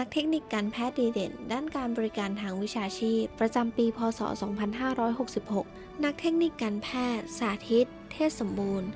นักเทคนิคการแพทย์ดีเด่น ด้านการบริการทางวิชาชีพ ประจำปี พศ 2566 นักเทคนิคการแพทย์ สาธิต เทศสมบูรณ์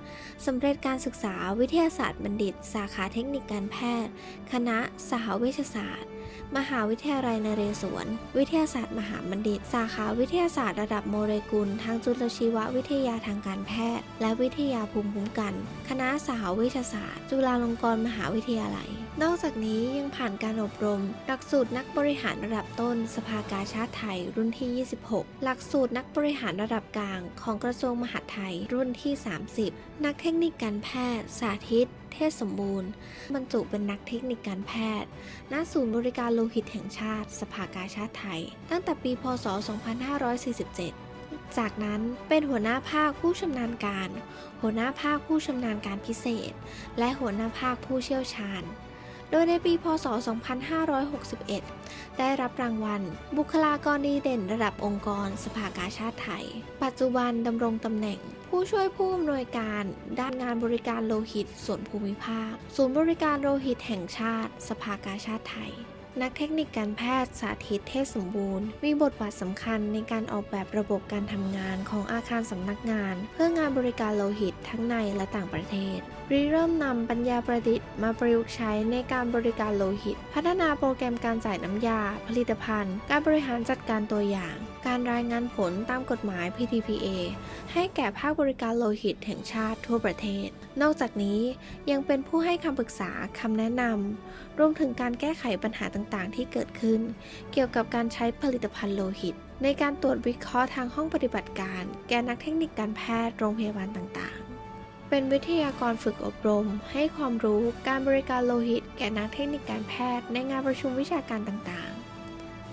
สำเร็จการศึกษาวิทยาศาสตร์บัณฑิต สาขาเทคนิคการแพทย์ คณะ สหเวชศาสตร์ มหาวิทยาลัยนเรศวร วิทยาศาสตร์มหาบัณฑิต สาขาวิทยาศาสตร์ระดับโมเลกุล ทางจุลชีววิทยาทางการแพทย์ และวิทยาภูมิคุ้มกัน คณะสหเวชศาสตร์ จุฬาลงกรณ์มหาวิทยาลัย นอกจากนี้ยังผ่านการอบรม หลักสูตรนักบริหารระดับต้น สภากาชาติไทย รุ่นที่ 26 หลักสูตรนักบริหารระดับกลาง ของกระทรวงมหาดไทย รุ่นที่30 นักเทคนิคการแพทย์ สาธิต เทศสมบูรณ์ บรรจุเป็นนักเทคนิคการแพทย์ ณ ศูนย์บริการโลหิตแห่งชาติ สภากาชาติไทย ตั้งแต่ปี พศ 2547จากนั้นเป็นหัวหน้าภาคผู้ชำนาญการ หัวหน้าภาคผู้ชำนาญการพิเศษ และหัวหน้าภาคผู้เชี่ยวชาญ โดยในปี พศ 2561 ได้รับรางวัล บุคลากรดีเด่นระดับองค์กร สภากาชาติไทย ปัจจุบันดำรงตำแหน่ง ผู้ช่วยผู้อำนวยการด้านงานบริการโลหิตส่วนภูมิภาค ศูนย์บริการโลหิตแห่งชาติ สภากาชาติไทย นักเทคนิคการแพทย์สาธิตเทศสมบูรณ์ มีบทบาทสำคัญในการออกแบบระบบการทำงานของอาคารสำนักงาน เพื่องานบริการโลหิตทั้งในและต่างประเทศริเริ่มนำปัญญาประดิษฐ์มาประยุกต์ใช้ในการบริการโลหิต พัฒนาโปรแกรมการจ่ายน้ำยา ผลิตภัณฑ์ การบริหารจัดการตัวอย่าง การรายงานผลตามกฎหมาย PTPA ให้แก่ภาคบริการโลหิตแห่งชาติทั่วประเทศ นอกจากนี้ยังเป็นผู้ให้คำปรึกษาคำแนะนำรวมถึงการแก้ไขปัญหาต่างๆ ที่เกิดขึ้น เกี่ยวกับการใช้ผลิตภัณฑ์โลหิต ในการตรวจวิเคราะห์ทางห้องปฏิบัติการ แก่นักเทคนิคการแพทย์โรงพยาบาลต่างๆ เป็นวิทยากรฝึกอบรม ให้ความรู้การบริการโลหิต แก่นักเทคนิคการแพทย์ ในงานประชุมวิชาการต่างๆ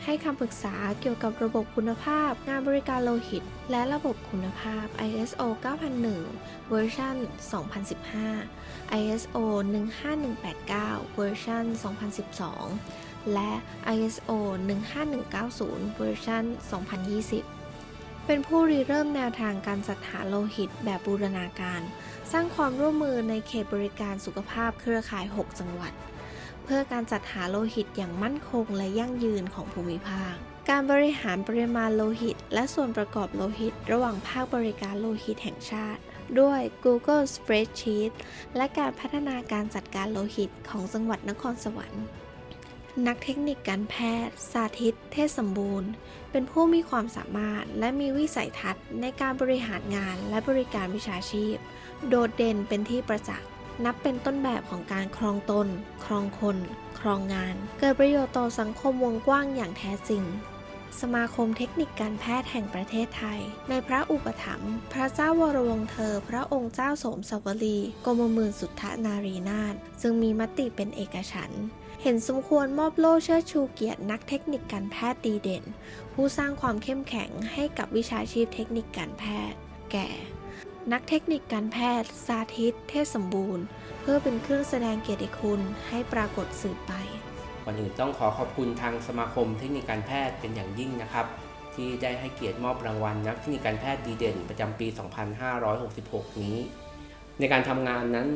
ให้คำปรึกษาเกี่ยวกับระบบคุณภาพ งานบริการโลหิต และระบบคุณภาพ ISO 9001 เวอร์ชัน2015 ISO 15189 เวอร์ชัน2012 และ ISO 15190 เวอร์ชัน2020 เป็นผู้ริเริ่มแนวทางการจัดหาโลหิตแบบบูรณาการ สร้างความร่วมมือในเขตบริการสุขภาพเครือข่าย 6 จังหวัด เพื่อการจัดหาโลหิตอย่างมั่นคงและยั่งยืนของภูมิภาค การบริหารปริมาณโลหิต และส่วนประกอบโลหิต ระหว่างภาคบริการโลหิตแห่งชาติด้วย Google Spreadsheet และการพัฒนาการจัดการโลหิตของจังหวัดนครสวรรค์ นักเทคนิคการแพทย์ สาธิต เทศสมบูรณ์ เป็นผู้มีความสามารถและมีวิสัยทัศน์ในการบริหารงานและบริการวิชาชีพ โดดเด่นเป็นที่ประจักษ์นับเป็นต้นแบบของการครองตน ครองคน ครองงาน เกิดประโยชน์ต่อสังคมวงกว้างอย่างแท้จริง สมาคมเทคนิคการแพทย์แห่งประเทศไทย ในพระอุปถัมภ์พระเจ้าวรวงเธอ พระองค์เจ้าสมสวรีกรมหมื่นสุทธนารีนาถจึงมีมติเป็นเอกฉันท์เห็นสมควรมอบโล่เชิดชูเกียรตินักเทคนิคการแพทย์ดีเด่น ผู้สร้างความเข้มแข็งให้กับวิชาชีพเทคนิคการแพทย์ แก่ นักเทคนิคการแพทย์ สาธิต เทศสมบูรณ์ เพื่อเป็นเครื่องแสดงเกียรติคุณให้ปรากฏสืบไป ก่อนอื่นต้องขอขอบคุณทางสมาคมเทคนิคการแพทย์เป็นอย่างยิ่งนะครับ ที่ได้ให้เกียรติมอบรางวัลนักเทคนิคการแพทย์ดีเด่นประจำปี 2566 นี้ ในการทำงานนั้น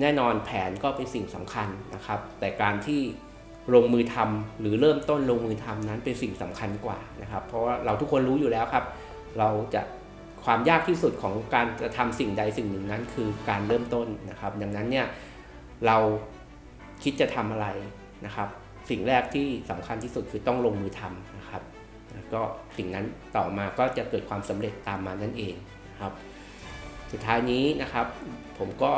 แน่นอนแผนก็เป็นสิ่งสำคัญนะครับ แต่การที่ลงมือทำหรือเริ่มต้นลงมือทำนั้นเป็นสิ่งสำคัญกว่านะครับ เพราะว่าเราทุกคนรู้อยู่แล้วครับ เราจะความยากที่สุดของการจะทำสิ่งใดสิ่งหนึ่งนั้น คือการเริ่มต้นนะครับ ดังนั้นเนี่ยเราคิดจะทำอะไร นะครับสิ่งแรกที่สำคัญที่สุดคือต้องลงมือทำนะครับก็สิ่งนั้นต่อมาก็จะเกิดความสำเร็จตามมานั่นเองนะครับ สุดท้ายนี้นะครับผมก็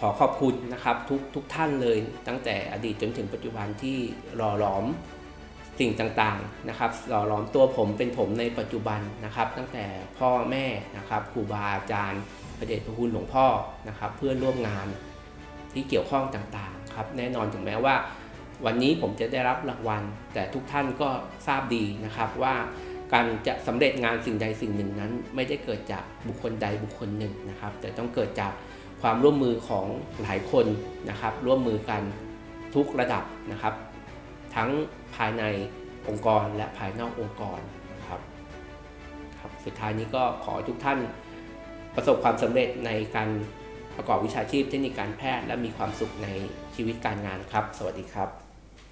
ขอขอบคุณนะครับทุกทุกท่านเลยตั้งแต่อดีตจนถึงปัจจุบันที่หล่อหลอมสิ่งต่างๆนะครับ หล่อหลอมตัวผมเป็นผมในปัจจุบันนะครับ ตั้งแต่พ่อแม่นะครับครูบาอาจารย์ พระเดชพระคุณหลวงพ่อนะครับ เพื่อนร่วมงานที่เกี่ยวข้องต่างๆ ครับแน่นอนถึงแม้ว่า วันนี้ผมจะได้รับรางวัล แต่ทุกท่านก็ทราบดีนะครับว่าการจะสำเร็จงานสิ่งใดสิ่งหนึ่งนั้น ไม่ได้เกิดจากบุคคลใดบุคคลหนึ่งนะครับ แต่ต้องเกิดจากความร่วมมือของหลายคนนะครับ ร่วมมือกันทุกระดับนะครับ ทั้งภายในองค์กรและภายนอกองค์กรนะครับครับ สุดท้ายนี้ก็ขอทุกท่านประสบความสำเร็จในการ ประกอบวิชาชีพเทคนิคการแพทย์ และมีความสุขในชีวิตการงานครับ สวัสดีครับ